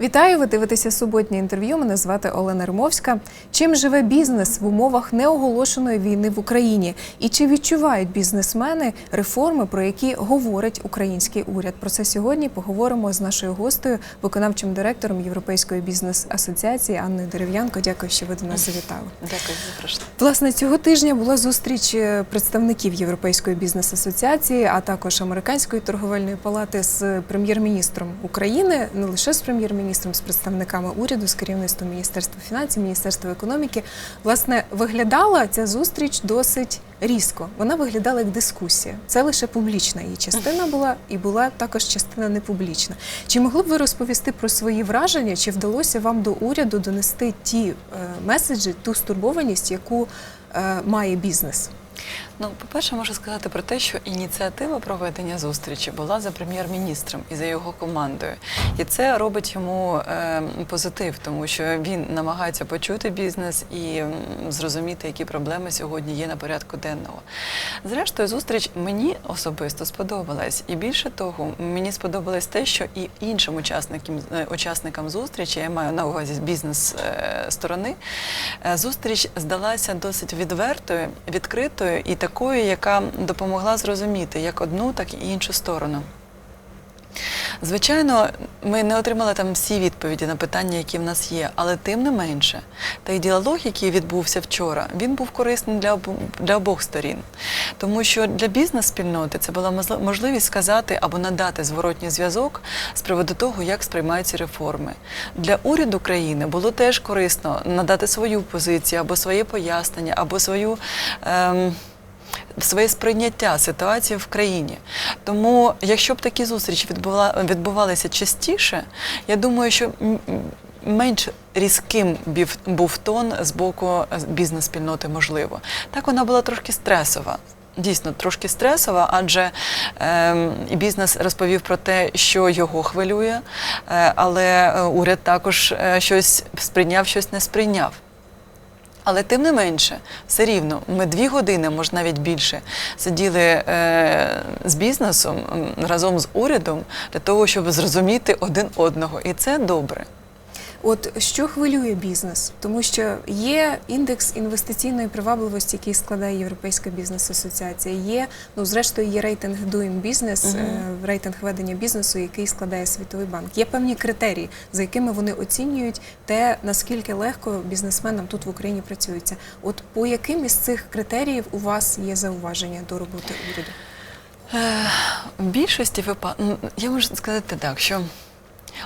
Вітаю! Ви дивитеся суботнє інтерв'ю. Мене звати Олена Римовська. Чим живе бізнес в умовах неоголошеної війни в Україні? І чи відчувають бізнесмени реформи, про які говорить український уряд? Про це сьогодні поговоримо з нашою гостею, виконавчим директором Європейської бізнес-асоціації Анною Дерев'янко. Дякую, що ви до нас завітали. Дякую за запрошення. Власне, цього тижня була зустріч е, представників Європейської бізнес-асоціації, а також американської торговельної палати з прем'єр-міністром України, не лише з прем'єр-міністром, з представниками уряду, з керівництвом Міністерства фінансів, Міністерства економіки. Власне, виглядала ця зустріч досить різко. Вона виглядала як дискусія. Це лише публічна її частина була, і була також частина непублічна. Чи могли б ви розповісти про свої враження? Чи вдалося вам до уряду донести ті е, меседжі, ту стурбованість, яку е, має бізнес? Ну, по-перше, можу сказати про те, що ініціатива проведення зустрічі була за прем'єр-міністром і за його командою. І це робить йому е, позитив, тому що він намагається почути бізнес і зрозуміти, які проблеми сьогодні є на порядку денного. Зрештою, зустріч мені особисто сподобалась. І більше того, мені сподобалось те, що і іншим учасникам, е, учасникам зустрічі, я маю на увазі з бізнес-сторони, е, зустріч здалася досить відвертою, відкритою і такою, яка допомогла зрозуміти як одну, так і іншу сторону. Звичайно, ми не отримали там всі відповіді на питання, які в нас є, але тим не менше, той діалог, який відбувся вчора, він був корисним для обо- для обох сторін. Тому що для бізнес-спільноти це була можливість сказати або надати зворотній зв'язок з приводу того, як сприймаються реформи. Для уряду країни було теж корисно надати свою позицію або своє пояснення, або свою. Ем, своє сприйняття ситуації в країні. Тому, якщо б такі зустрічі відбула, відбувалися частіше, я думаю, що менш різким був тон з боку е, бізнес-спільноти можливо. Так вона була трошки стресова. Дійсно, трошки стресова, адже і бізнес розповів про те, що його хвилює, е, але е, уряд також е, щось сприйняв, щось не сприйняв. Але тим не менше, все рівно, ми дві години, може навіть більше, сиділи е, з бізнесом разом з урядом для того, щоб зрозуміти один одного. І це добре. От що хвилює бізнес, тому що є індекс інвестиційної привабливості, який складає Європейська бізнес-асоціація. Є ну зрештою є рейтинг Doing Business, Мгм. е, рейтинг ведення бізнесу, який складає Світовий банк. Є певні критерії, за якими вони оцінюють те, наскільки легко бізнесменам тут в Україні працюється. От по яким із цих критеріїв у вас є зауваження до роботи уряду? В більшості випадків, я можу сказати так, що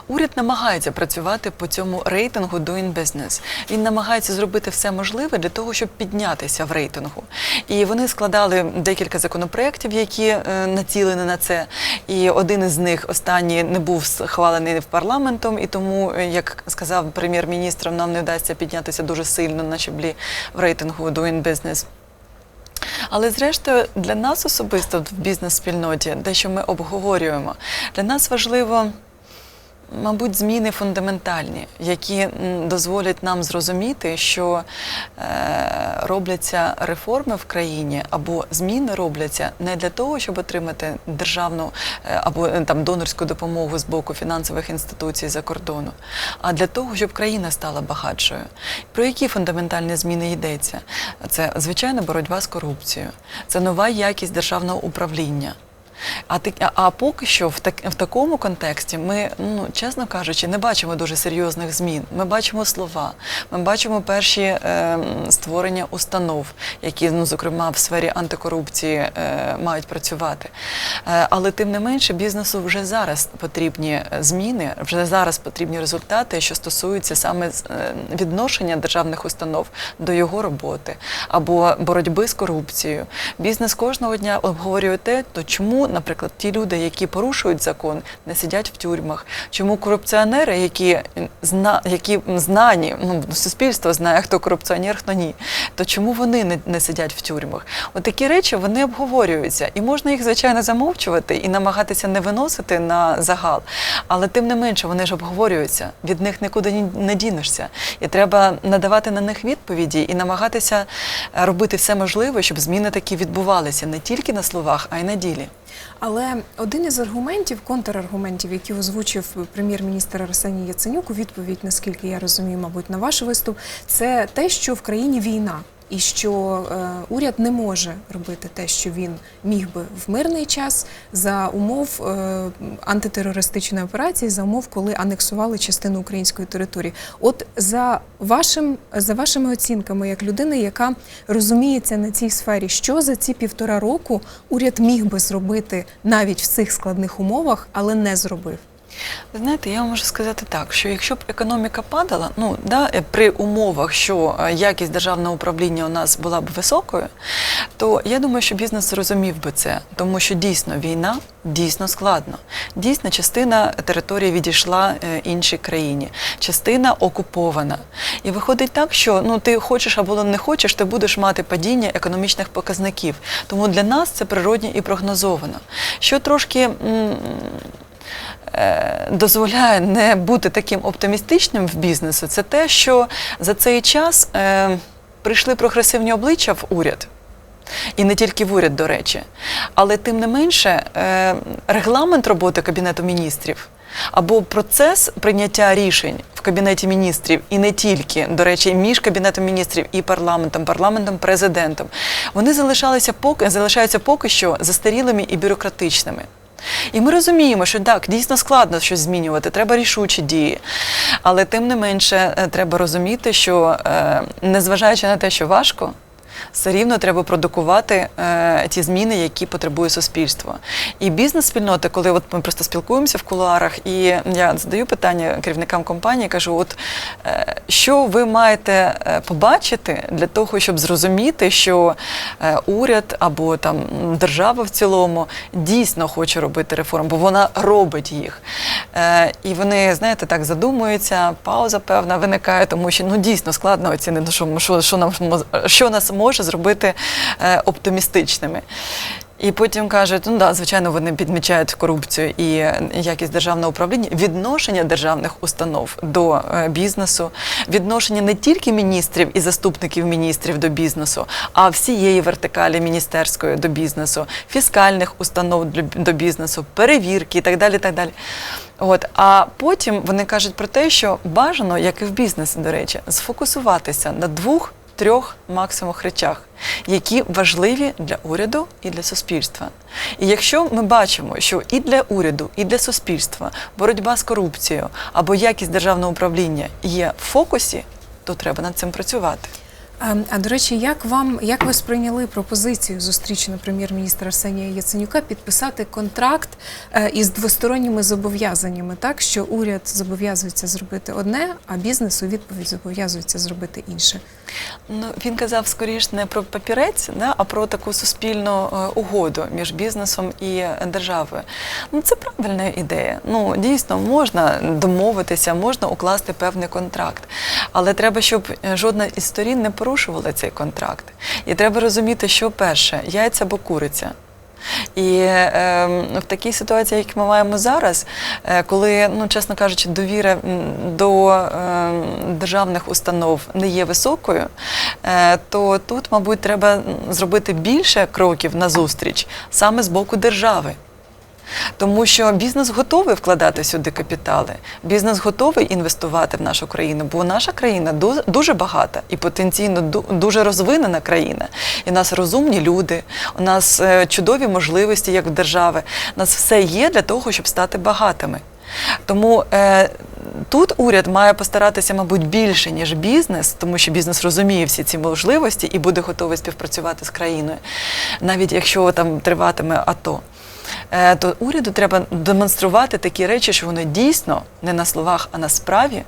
уряд намагається працювати по цьому рейтингу Doing Business. Він намагається зробити все можливе для того, щоб піднятися в рейтингу. І вони складали декілька законопроєктів, які е, націлені на це. І один із них останній не був схвалений в парламентом, і тому, е, як сказав прем'єр-міністр, нам не вдасться піднятися дуже сильно на щаблі в рейтингу Doing Business. Але зрештою для нас особисто в бізнес-спільноті, те, що ми обговорюємо, для нас важливо. Мабуть, зміни фундаментальні, які дозволять нам зрозуміти, що е, робляться реформи в країні або зміни робляться не для того, щоб отримати державну е, або е, там донорську допомогу з боку фінансових інституцій за кордону, а для того, щоб країна стала багатшою. Про які фундаментальні зміни йдеться? Це звичайно боротьба з корупцією, це нова якість державного управління. А, ти- а- поки що в, так, в такому контексті ми, ну чесно кажучи, не бачимо дуже серйозних змін. Ми бачимо слова, ми бачимо перші е, створення установ, які, ну, зокрема, в сфері антикорупції е, мають працювати. Е, але тим не менше, бізнесу вже зараз потрібні е, зміни, вже зараз потрібні результати, що стосуються саме е, відношення державних установ до його роботи або боротьби з корупцією. Бізнес кожного дня обговорює те, то чому, наприклад, ті люди, які порушують закон, не сидять в тюрмах, чому корупціонери, які зна, які знані, ну суспільство знає, хто корупціонер, хто ні, то чому вони не, не сидять в тюрмах? От такі речі вони обговорюються, і можна їх звичайно замовчувати і намагатися не виносити на загал. Але тим не менше вони ж обговорюються. Від них нікуди ні- не дінешся. І треба надавати на них відповіді і намагатися робити все можливе, щоб зміни такі відбувалися не тільки на словах, а й на ділі. Але один із аргументів, контраргументів, які озвучив прем'єр-міністр Арсеній Яценюк у відповідь, наскільки я розумію, мабуть, на ваш виступ, це те, що в країні війна. І що е, уряд не може робити те, що він міг би в мирний час за умов е, антитерористичної операції, за умов, коли анексували частину української території. От за вашим за вашими оцінками, як людини, яка розуміється на цій сфері, що за ці півтора року уряд міг би зробити навіть в цих складних умовах, але не зробив. Знаєте, я вам можу сказати так, що якщо б економіка падала, ну да, е, при умовах, що е, якість державного управління у нас була б високою, то я думаю, що бізнес зрозумів би це, тому що дійсно війна дійсно складно. Дійсно, частина території відійшла е, іншій країні, частина окупована. І виходить так, що ну ти хочеш або не хочеш, ти будеш мати падіння економічних показників. Тому для нас це природньо і прогнозовано. Що трошки. Дозволяє не бути таким оптимістичним в бізнесу, це те, що за цей час е, прийшли прогресивні обличчя в уряд. І не тільки в уряд, до речі. Але тим не менше, е, регламент роботи Кабінету міністрів або процес прийняття рішень в Кабінеті міністрів, і не тільки, до речі, між Кабінетом міністрів і парламентом, парламентом, президентом, вони залишалися поки, залишаються поки що застарілими і бюрократичними. І ми розуміємо, що так, дійсно складно щось змінювати, треба рішучі дії. Але тим не менше е, треба розуміти, що е, незважаючи на те, що важко, все рівно треба продукувати е, ті зміни, які потребує суспільство. І бізнес-спільноти, коли от ми просто спілкуємося в кулуарах, і я задаю питання керівникам компанії, кажу: от е, що ви маєте е, побачити для того, щоб зрозуміти, що е, уряд або там держава в цілому дійсно хоче робити реформи, бо вона робить їх. Е, і вони, знаєте, так задумуються, пауза певна виникає, тому що ну дійсно складно оцінити, що, що, що, нам, що нас може зробити е, оптимістичними. І потім кажуть, ну да, звичайно, вони підмічають корупцію і якість державного управління, відношення державних установ до е, бізнесу, відношення не тільки міністрів і заступників міністрів до бізнесу, а всієї вертикалі міністерської до бізнесу, фіскальних установ до бізнесу, перевірки і так далі. Так далі. От, а потім вони кажуть про те, що бажано, як і в бізнесі, до речі, сфокусуватися на двох трьох максимум речах, які важливі для уряду і для суспільства. І якщо ми бачимо, що і для уряду, і для суспільства боротьба з корупцією або якість державного управління є в фокусі, то треба над цим працювати. А, а до речі, як вам як ви сприйняли пропозицію зустрічі прем'єр-міністра Арсенія Яценюка підписати контракт е, із двосторонніми зобов'язаннями, так що уряд зобов'язується зробити одне, а бізнес у відповідь зобов'язується зробити інше? Ну, він казав скоріш не про папірець, да, а про таку суспільну е, угоду між бізнесом і державою. Ну, це правильна ідея. Ну, дійсно, можна домовитися, можна укласти певний контракт. Але треба, щоб е, жодна із сторін не порушувала цей контракт. І треба розуміти, що перше яйця або куриця. І е, в такій ситуації, як ми маємо зараз, е, коли, ну чесно кажучи, довіра до е, державних установ не є високою, е, то тут, мабуть, треба зробити більше кроків назустріч саме з боку держави. Тому що бізнес готовий вкладати сюди капітали, бізнес готовий інвестувати в нашу країну, бо наша країна дуже багата і потенційно ду- дуже розвинена країна. І в нас розумні люди, у нас е, чудові можливості, як в держави. У нас все є для того, щоб стати багатими. Тому е, тут уряд має постаратися, мабуть, більше, ніж бізнес, тому що бізнес розуміє всі ці можливості і буде готовий співпрацювати з країною, навіть якщо там триватиме АТО. Е, То уряду треба демонструвати такі речі, що вони дійсно не на словах, а на справі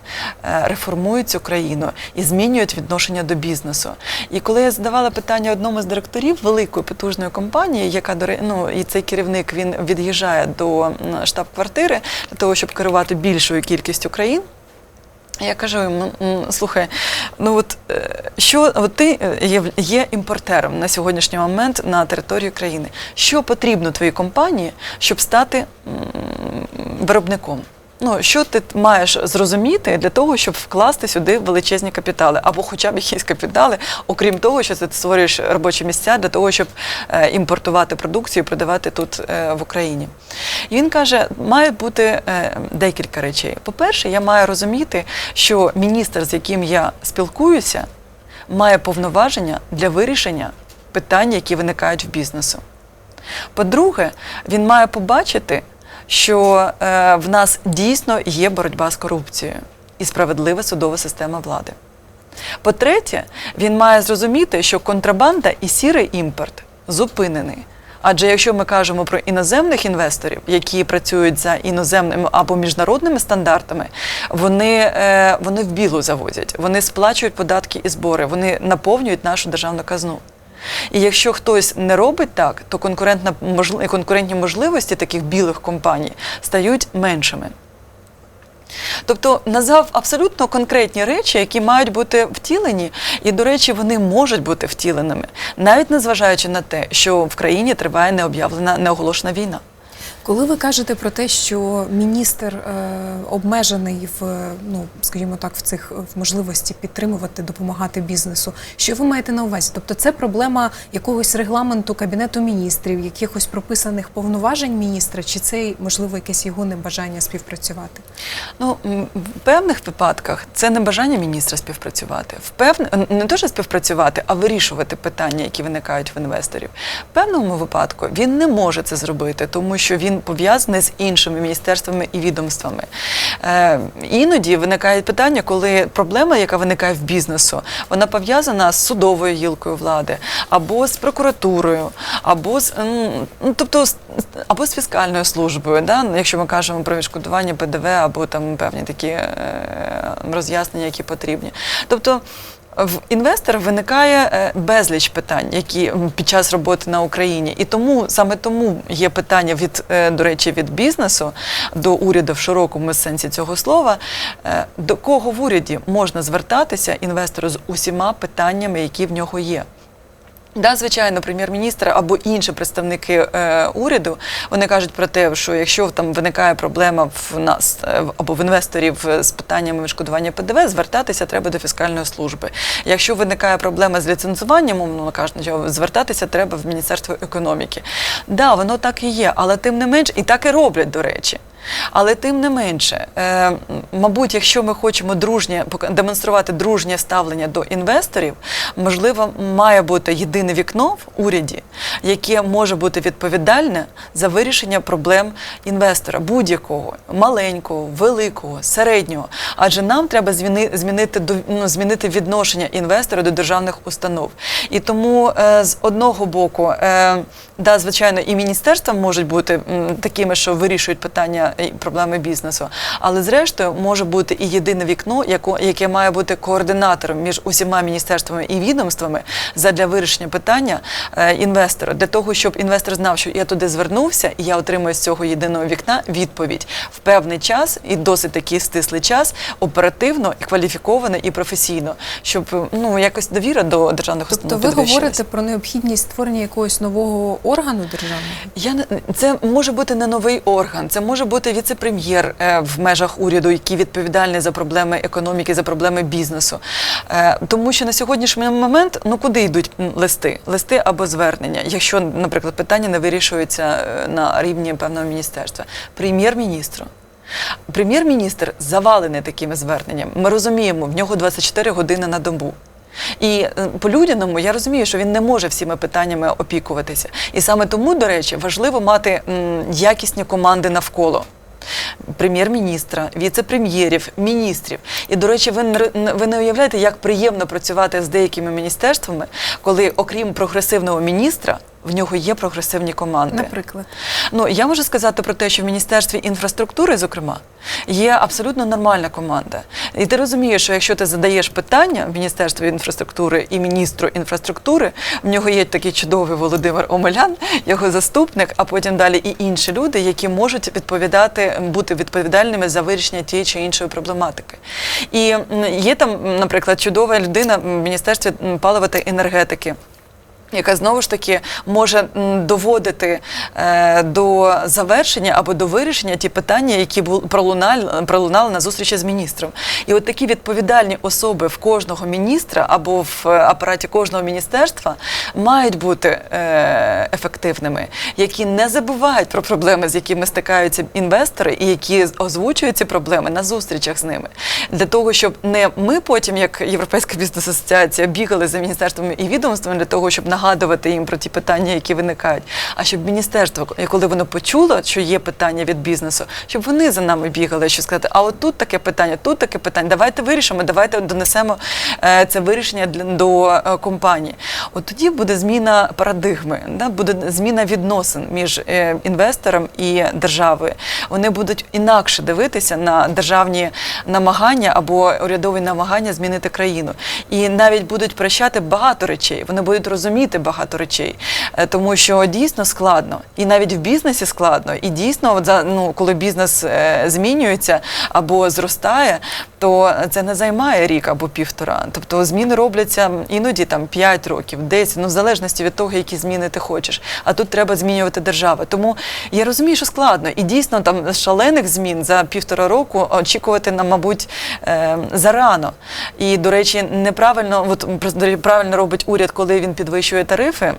е, реформують цю країну і змінюють відношення до бізнесу. І коли я задавала питання одному з директорів великої потужної компанії, яка до ну, і цей керівник він від'їжджає до штаб-квартири для того, щоб керувати більшою кількістю країн. Я кажу йому, слухай, ну от е, що от ти е, є, є імпортером на сьогоднішній момент на території країни. Що потрібно твоїй компанії, щоб стати виробником? Ну, що ти маєш зрозуміти для того, щоб вкласти сюди величезні капітали, або хоча б якісь капітали, окрім того, що ти створюєш робочі місця для того, щоб е, імпортувати продукцію продавати тут е, в Україні. І він каже, має бути е, декілька речей. По-перше, я маю розуміти, що міністр, з яким я спілкуюся, має повноваження для вирішення питань, які виникають в бізнесу. По-друге, він має побачити, що е, в нас дійсно є боротьба з корупцією і справедлива судова система влади. По-третє, він має зрозуміти, що контрабанда і сірий імпорт зупинений. Адже якщо ми кажемо про іноземних інвесторів, які працюють за іноземними або міжнародними стандартами, вони, е, вони в білу завозять, вони сплачують податки і збори, вони наповнюють нашу державну казну. І якщо хтось не робить так, то конкурентна конкурентні можливості таких білих компаній стають меншими. Тобто назвав абсолютно конкретні речі, які мають бути втілені, і, до речі, вони можуть бути втіленими, навіть незважаючи на те, що в країні триває необ'явлена неоголошена війна. Коли ви кажете про те, що міністр е, обмежений в ну скажімо так, в цих в можливості підтримувати, допомагати бізнесу, що ви маєте на увазі? Тобто, це проблема якогось регламенту кабінету міністрів, якихось прописаних повноважень міністра, чи це можливо якесь його небажання співпрацювати? Ну, в певних випадках це не бажання міністра співпрацювати. В певн... Не що співпрацювати, а вирішувати питання, які виникають в інвесторів. В певному випадку він не може це зробити, тому що він пов'язаний з іншими міністерствами і відомствами. Е, іноді виникають питання, коли проблема, яка виникає в бізнесу, вона пов'язана з судовою гілкою влади, або з прокуратурою, або з ну, тобто або з фіскальною службою, да? якщо ми кажемо про відшкодування ПДВ або там певні такі е, роз'яснення, які потрібні. Тобто в інвестора виникає е, безліч питань, які під час роботи на Україні, і тому саме тому є питання від е, до речі від бізнесу до уряду в широкому сенсі цього слова. е, До кого в уряді можна звертатися інвестору з усіма питаннями, які в нього є. Да, звичайно, прем'єр-міністр або інші представники е, уряду вони кажуть про те, що якщо там виникає проблема в нас е, або в інвесторів е, з питаннями відшкодування ПДВ, звертатися треба до фіскальної служби. Якщо виникає проблема з ліцензуванням, умовно кажучи, звертатися треба в Міністерство економіки. Да, воно так і є, але тим не менш, і так і роблять, до речі. Але тим не менше, е, мабуть, якщо ми хочемо дружнє демонструвати дружнє ставлення до інвесторів, можливо, має бути єдине вікно в уряді, яке може бути відповідальне за вирішення проблем інвестора будь-якого маленького, великого, середнього. Адже нам треба зміни, змінити ну, змінити відношення інвестора до державних установ. І тому е, з одного боку, е, да, звичайно, і міністерства можуть бути такими, що вирішують питання проблеми бізнесу. Але зрештою може бути і єдине вікно, яко- яке має бути координатором між усіма міністерствами і відомствами задля вирішення питання е, інвестора, для того, щоб інвестор знав, що я туди звернувся, і я отримую з цього єдиного вікна відповідь в певний час і досить такий стислий час, оперативно кваліфіковано і професійно, щоб ну якось довіра до державних Тобто, ви говорите про необхідність створення якогось нового органу державного? Я не це може бути не новий орган, це може бути віце-прем'єр е, в межах уряду, який відповідальний за проблеми економіки, за проблеми бізнесу. Е, тому що на сьогоднішній момент ну куди йдуть листи? Листи або звернення, якщо, наприклад, питання не вирішується е, на рівні певного міністерства, прем'єр-міністру. Прем'єр-міністр завалений такими зверненнями. Ми розуміємо, в нього 24 години на добу. І е, по-людяному я розумію, що він не може всіми питаннями опікуватися. І саме тому, до речі, важливо мати якісні команди навколо. Прем'єр-міністра, віце-прем'єрів, міністрів. І, до речі, ви не, ви не уявляєте, як приємно працювати з деякими міністерствами, коли, окрім прогресивного міністра, в нього є прогресивні команди. Наприклад. Ну я можу сказати про те, що в міністерстві інфраструктури, зокрема, є абсолютно нормальна команда. І ти розумієш, що якщо ти задаєш питання в міністерстві інфраструктури і міністру інфраструктури, в нього є такий чудовий Володимир Омелян, його заступник, а потім далі і інші люди, які можуть відповідати, бути відповідальними за вирішення тієї чи іншої проблематики. І є там, наприклад, чудова людина в міністерстві палива та енергетики. Яка знову ж таки може доводити е, до завершення або до вирішення ті питання, які пролунали, пролунали на зустрічі з міністром. І от такі відповідальні особи в кожного міністра або в е, апараті кожного міністерства мають бути е, ефективними, які не забувають про проблеми, з якими стикаються інвестори, і які озвучують ці проблеми на зустрічах з ними, для того, щоб не ми потім, як Європейська бізнес-асоціація, бігали за міністерствами і відомствами для того, щоб нагадувати їм про ті питання, які виникають. А щоб міністерство, коли воно почуло, що є питання від бізнесу, щоб вони за нами бігали, що сказати, а от тут таке питання, тут таке питання. Давайте вирішимо, давайте донесемо е, це вирішення до е, компанії. От тоді буде зміна парадигми, буде зміна відносин між е, інвестором і державою. Вони будуть інакше дивитися на державні намагання або урядові намагання змінити країну. І навіть будуть прощати багато речей. Вони будуть розуміти багато речей, Е, тому що дійсно складно, і навіть в бізнесі складно. І дійсно, от за ну коли бізнес е, змінюється або зростає, то це не займає рік або півтора. Тобто зміни робляться іноді там 5 років, 10, ну в залежності від того, які зміни ти хочеш. А тут треба змінювати державу. Тому я розумію, що складно, і дійсно там шалених змін за півтора року очікувати нам, мабуть, е, зарано. І до речі, неправильно, от правильно робить уряд, коли він підвищує тарифи.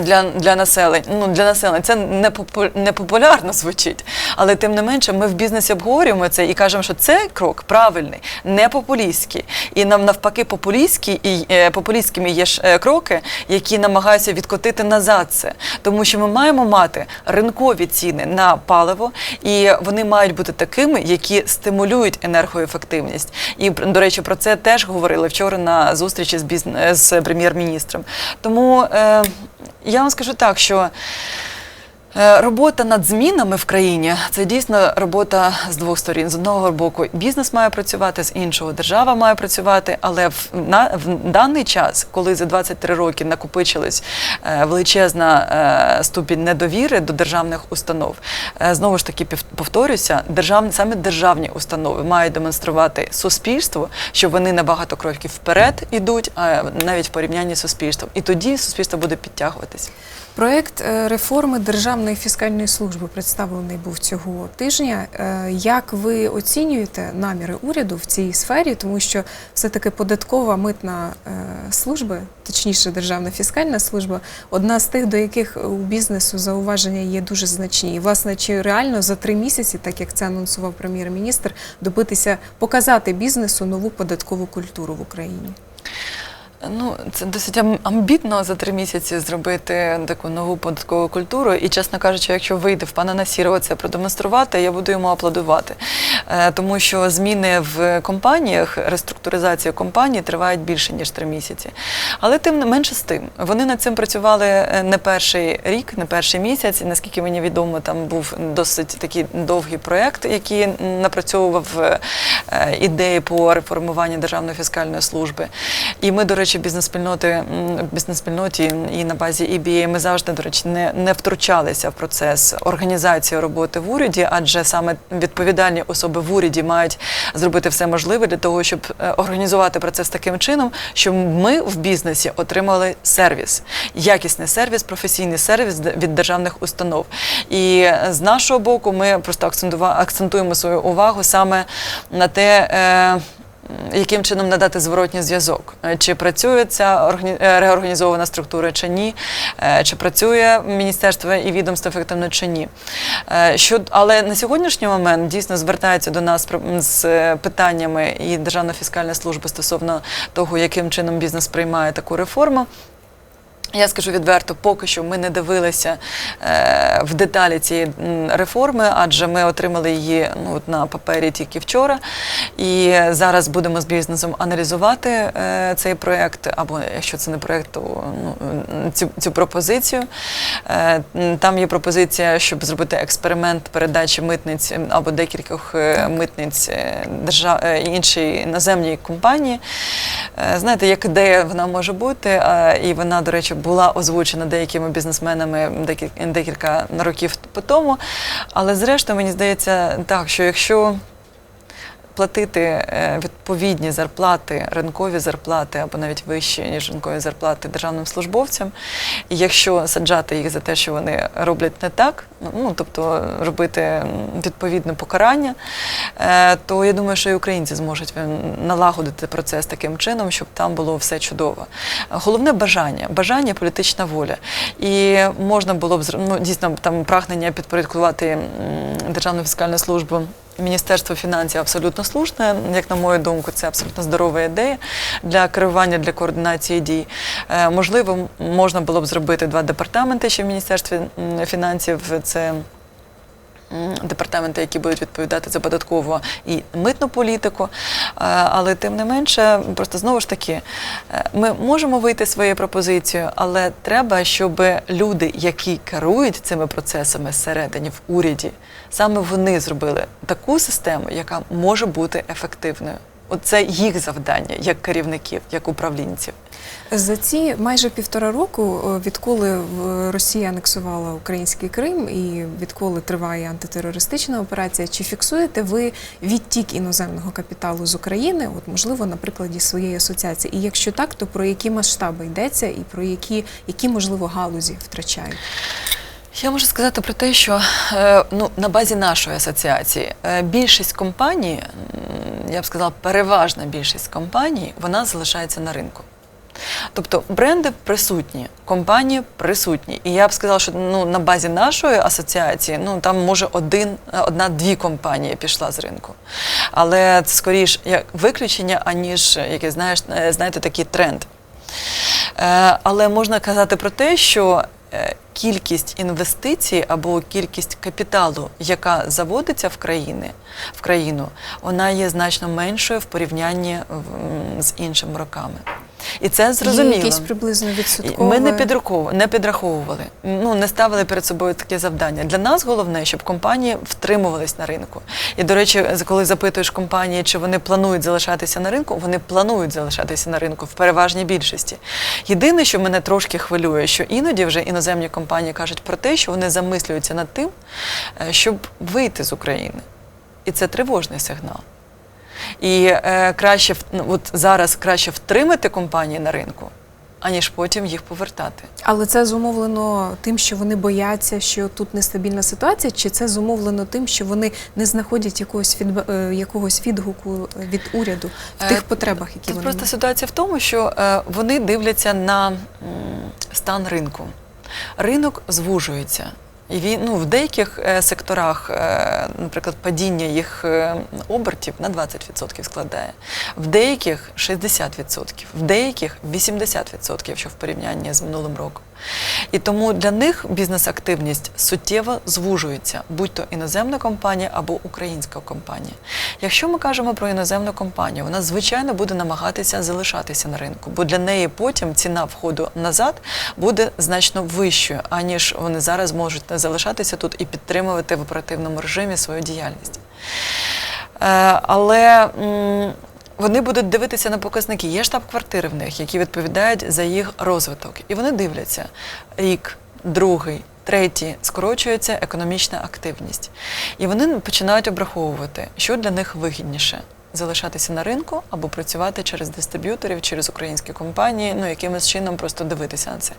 Для, для населення, ну для населення це не попу- популярно звучить, але тим не менше, ми в бізнесі обговорюємо це і кажемо, що це крок правильний, не популістський. І нам навпаки, популістські і е, популістськими є ж е, кроки, які намагаються відкотити назад це, тому що ми маємо мати ринкові ціни на паливо, і вони мають бути такими, які стимулюють енергоефективність. І до речі, про це теж говорили вчора на зустрічі з бізн- з прем'єр-міністром. Тому е, я вам скажу так, що. Е, Робота над змінами в країні це дійсно робота з двох сторін. З одного боку, бізнес має працювати, з іншого держава має працювати. Але в, на, в даний час, коли за 23 роки накопичилась е, величезна е, ступінь недовіри до державних установ, знову ж таки повторюся, державні саме державні установи мають демонструвати суспільству, що вони на багато кроків вперед ідуть, а навіть в порівнянні з суспільством. І тоді суспільство буде підтягуватись. Проект е, реформи Державної фіскальної служби представлений був цього тижня. Е, Як ви оцінюєте наміри уряду в цій сфері? Тому що все-таки податкова митна е, служба, точніше, Державна фіскальна служба, одна з тих, до яких у бізнесу зауваження є дуже значні. І, власне, чи реально за три місяці, так як це анонсував прем'єр-міністр, добитися показати бізнесу нову податкову культуру в Україні? Ну, це досить амбітно за три місяці зробити таку нову податкову культуру. І, чесно кажучи, якщо вийде в пана Насірова це продемонструвати, я буду йому аплодувати. Е, Тому що зміни в компаніях, реструктуризація компаній тривають більше ніж три місяці. Але тим не менше з тим, вони над цим працювали е, не перший рік, не перший місяць. Наскільки мені відомо, там був досить такий довгий проєкт, який напрацьовував е, ідеї по реформуванню Державної фіскальної служби. І ми, до речі, бізнес-спільноти м, бізнес-спільноті і на базі EBA ми завжди, до речі, не, не втручалися в процес організації роботи в уряді, адже саме відповідальні особи в уряді мають зробити все можливе для того, щоб е, організувати процес таким чином, щоб ми в бізнесі отримали сервіс, якісний сервіс, професійний сервіс від державних установ. І е, з нашого боку, ми просто акцентуємо свою увагу саме на те. Е, яким чином надати зворотній зв'язок? Е, Чи працює ця е, реорганізована структура чи ні? Чи працює міністерство і відомство ефективно чи ні? Що, але на сьогоднішній момент дійсно звертаються до нас з питаннями і Державна фіскальна служба стосовно того, яким чином бізнес приймає таку реформу. Я скажу відверто, поки що ми не дивилися е, в деталі цієї реформи, адже ми отримали її ну, на папері тільки вчора. І зараз будемо з бізнесом аналізувати е, цей проєкт, або якщо це не проєкт, то ну, цю, цю пропозицію. Е, там є пропозиція, щоб зробити експеримент передачі митниць або декількох е, митниць е, держав, е, іншій іноземній компанії. Е, Знаєте, як ідея вона може бути, е, і вона, до речі, була озвучена деякими бізнесменами декіль- декілька років тому. Але зрештою, мені здається, так, що якщо платити е, відповідні зарплати, ринкові зарплати або навіть вищі, ніж ринкові зарплати державним службовцям. І якщо саджати їх за те, що вони роблять не так, ну тобто робити відповідне покарання, е, то я думаю, що і українці зможуть е, налагодити процес таким чином, щоб там було все чудово. Головне бажання, бажання, політична воля. І можна було б ну, дійсно там прагнення підпорядкувати Державну фіскальну службу. Міністерство фінансів абсолютно слушне, як на мою думку, це абсолютно здорова ідея для керування, для координації дій. Е, можливо, можна було б зробити два департаменти ще в Міністерстві фінансів. Це департаменти, які будуть відповідати за податкову і митну політику. Е, Але тим не менше, просто знову ж таки, е, ми можемо вийти своєю пропозицією, але треба, щоб люди, які керують цими процесами зсередині в уряді, саме вони зробили таку систему, яка може бути ефективною. Оце їх завдання як керівників, як управлінців. За ці майже півтора року, е, відколи Росія анексувала український Крим і відколи триває антитерористична операція, чи фіксуєте ви відтік іноземного капіталу з України? От можливо на прикладі своєї асоціації? І якщо так, то про які масштаби йдеться і про які, які можливо галузі втрачають? Я можу сказати про те, що е, ну, на базі нашої асоціації е, більшість компаній, я б сказала, переважна більшість компаній, вона залишається на ринку. Тобто бренди присутні, компанії присутні. І я б сказала, що ну, на базі нашої асоціації ну, там може один, одна-дві компанії пішла з ринку. Але це скоріш як виключення, аніж який, знаєш, е, знаєте, такий тренд. Е, Але можна казати про те, що е, кількість інвестицій або кількість капіталу, яка заводиться в країни, в країну, вона є значно меншою в порівнянні з іншими роками. І це зрозуміло. Є якесь приблизно відсоткове? Ми не підраховували, не підраховували, ну не ставили перед собою таке завдання. Для нас головне, щоб компанії втримувались на ринку. І до речі, коли запитуєш компанії, чи вони планують залишатися на ринку, вони планують залишатися на ринку в переважній більшості. Єдине, що мене трошки хвилює, що іноді вже іноземні компанії кажуть про те, що вони замислюються над тим, е, щоб вийти з України. І це тривожний сигнал. І е, краще ну, от зараз краще втримати компанії на ринку, аніж потім їх повертати. Але це зумовлено тим, що вони бояться, що тут нестабільна ситуація, чи це зумовлено тим, що вони не знаходять якогось фідбе- е, якогось відгуку від уряду в Е, тих потребах, які Тут вони просто мають? ситуація в тому, що е, вони дивляться на м, стан ринку. Ринок звужується. І він ну, в деяких е, секторах, е, наприклад, падіння їх е, обертів на 20% складає, в деяких 60%, в деяких 80%, що в порівнянні з минулим роком. І тому для них бізнес-активність суттєво звужується, будь то іноземна компанія або українська компанія. Якщо ми кажемо про іноземну компанію, вона звичайно буде намагатися залишатися на ринку, бо для неї потім ціна входу назад буде значно вищою, аніж вони зараз можуть залишатися тут і підтримувати в оперативному режимі свою діяльність. Е, Але вони будуть дивитися на показники. Є штаб-квартири в них, які відповідають за їх розвиток. І вони дивляться рік, другий, третій, скорочується економічна активність. І вони починають обраховувати, що для них вигідніше. Залишатися на ринку або працювати через дистриб'юторів, через українські компанії, ну якимось чином просто дивитися на це.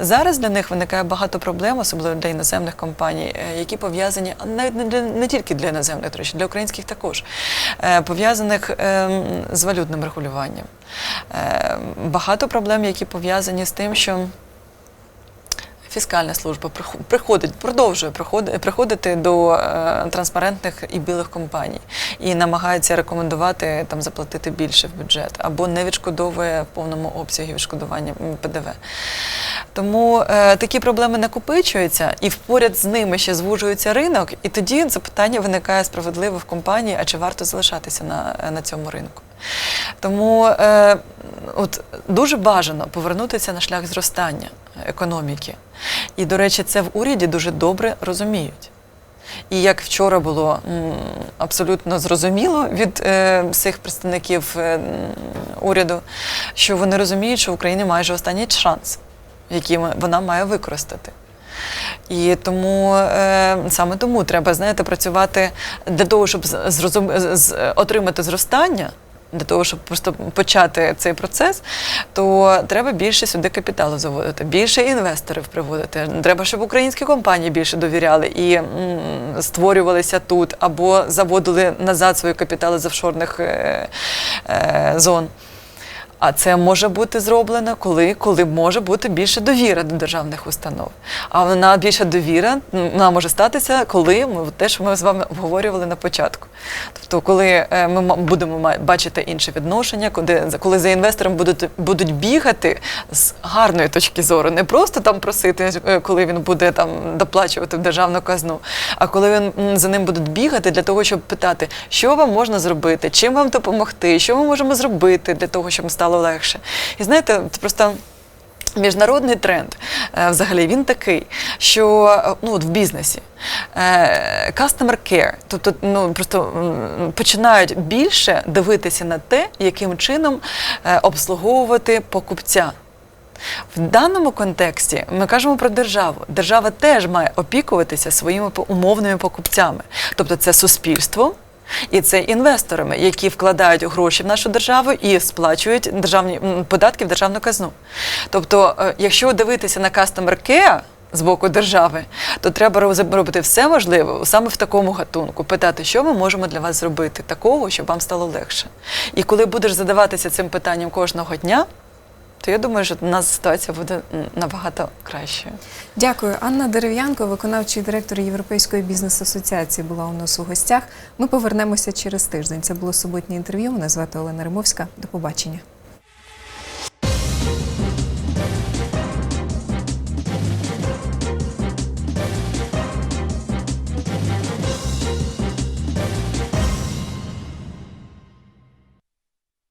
Зараз для них виникає багато проблем, особливо для іноземних компаній, е, які пов'язані навіть не для не тільки для іноземних, до речі, для українських також, е, пов'язаних ем, з валютним регулюванням. Е, Багато проблем, які пов'язані з тим, що Фіскальна служба приходить, продовжує приходити до е, транспарентних і білих компаній і намагається рекомендувати там заплатити більше в бюджет або не відшкодовує в повному обсягі відшкодування ПДВ. Тому е, такі проблеми накопичуються, і поряд з ними ще звужується ринок, і тоді запитання виникає справедливо в компанії, а чи варто залишатися на, на цьому ринку. Тому е, от дуже бажано повернутися на шлях зростання економіки. І, до речі, це в уряді дуже добре розуміють. І як вчора було абсолютно зрозуміло від е, всіх представників е, уряду, що вони розуміють, що в Україні майже останній шанс, який вона має використати. І тому е, саме тому треба, знаєте, працювати для того, щоб зрозум... отримати зростання. Для того, щоб просто почати цей процес, то треба більше сюди капіталу заводити, більше інвесторів приводити. Треба, щоб українські компанії більше довіряли і створювалися тут або заводили назад свої капітали з офшорних е, е, зон. А це може бути зроблено, коли, коли може бути більше довіра до державних установ. А вона більша довіра вона може статися, коли ми те, що ми з вами обговорювали на початку. Тобто, коли е, ми будемо бачити інше відношення, коли, коли за інвестором будуть, будуть бігати з гарної точки зору, не просто там просити, е, коли він буде там доплачувати в державну казну, а коли він за ним будуть бігати для того, щоб питати, що вам можна зробити, чим вам допомогти, що ми можемо зробити для того, щоб стало легше. І знаєте, це просто. Міжнародний тренд е, взагалі він такий, що е, ну, от в бізнесі е, customer care, тобто ну, просто починають більше дивитися на те, яким чином обслуговувати покупця. В даному контексті ми кажемо про державу. Держава теж має опікуватися своїми умовними покупцями. Тобто це суспільство і це інвесторами, які вкладають гроші в нашу державу і сплачують державні податки в державну казну. Тобто, е, якщо дивитися на customer care, з боку держави, то треба робити все можливе саме в такому гатунку, питати, що ми можемо для вас зробити такого, щоб вам стало легше. І коли будеш задаватися цим питанням кожного дня, то я думаю, що у нас ситуація буде набагато кращою. Дякую. Анна Дерев'янко, виконавчий директор Європейської бізнес-асоціації, була у нас у гостях. Ми повернемося через тиждень. Це було суботнє інтерв'ю. Мене звати Олена Римовська. До побачення.